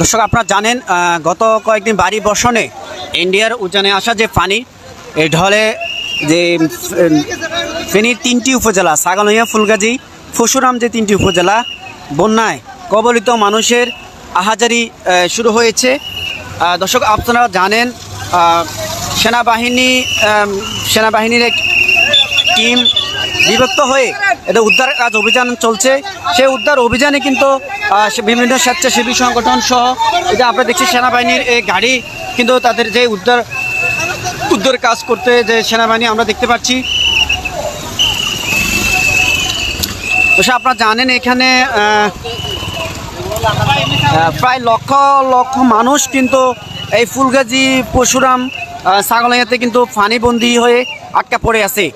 দর্শক, আপনারা জানেন গত কয়েকদিন বাড়ি বর্ষণে ইন্ডিয়ার উজানে আসা যে পানি এই ঢলে যে ফেনীর তিনটি উপজেলা সাগালইয়া ফুলগাজী, ফসুরাম যে তিনটি উপজেলা, বন্যায় কবলিত মানুষের আহাজারি শুরু হয়েছে। দর্শক, আপনারা জানেন সেনাবাহিনী সেনাবাহিনীর এক টিম বিভক্ত হয়ে এটা উদ্ধার কাজ অভিযান চলছে। সেই উদ্ধার অভিযানে কিন্তু বিভিন্ন স্বেচ্ছাসেবী সংগঠন সহ এটা আমরা দেখছি সেনাবাহিনীর এই গাড়ি কিন্তু তাদের যে উদ্ধার উদ্ধার কাজ করতে যে সেনাবাহিনী আমরা দেখতে পাচ্ছি। সে আপনারা জানেন এখানে প্রায় লক্ষ লক্ষ মানুষ কিন্তু এই ফুলগাজী পরশুরাম ছাগলাইয়াতে কিন্তু ফানিবন্দি হয়ে আটকা পড়ে আছে।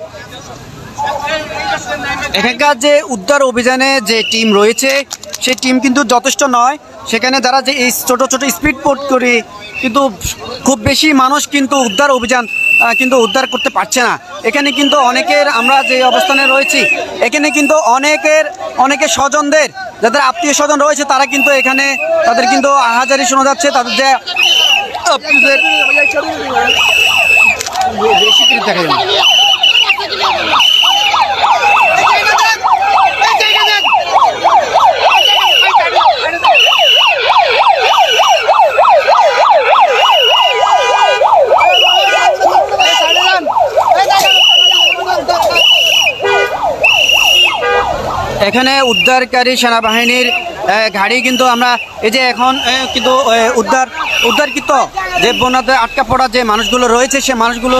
এখানকার যে উদ্ধার অভিযানে যে টিম রয়েছে, সেই টিম কিন্তু যথেষ্ট নয়। সেখানে যারা যে এই ছোটো ছোটো স্পিড বোট করে কিন্তু খুব বেশি মানুষ কিন্তু উদ্ধার অভিযান কিন্তু উদ্ধার করতে পারছে না। এখানে কিন্তু অনেকের আমরা যে অবস্থানে রয়েছি, এখানে কিন্তু অনেকের অনেকের স্বজনদের, যাদের আত্মীয় স্বজন রয়েছে, তারা কিন্তু এখানে, তাদের কিন্তু আহাজারি শোনা যাচ্ছে, তাদের যে দেখা যায় না। এখানে উদ্ধারকারী সেনাবাহিনীর গাড়ি কিন্তু আমরা, এই যে এখন কিন্তু উদ্ধার, উদ্ধারকৃত যে বন্যাতে আটকা পড়া যে মানুষগুলো রয়েছে, সে মানুষগুলো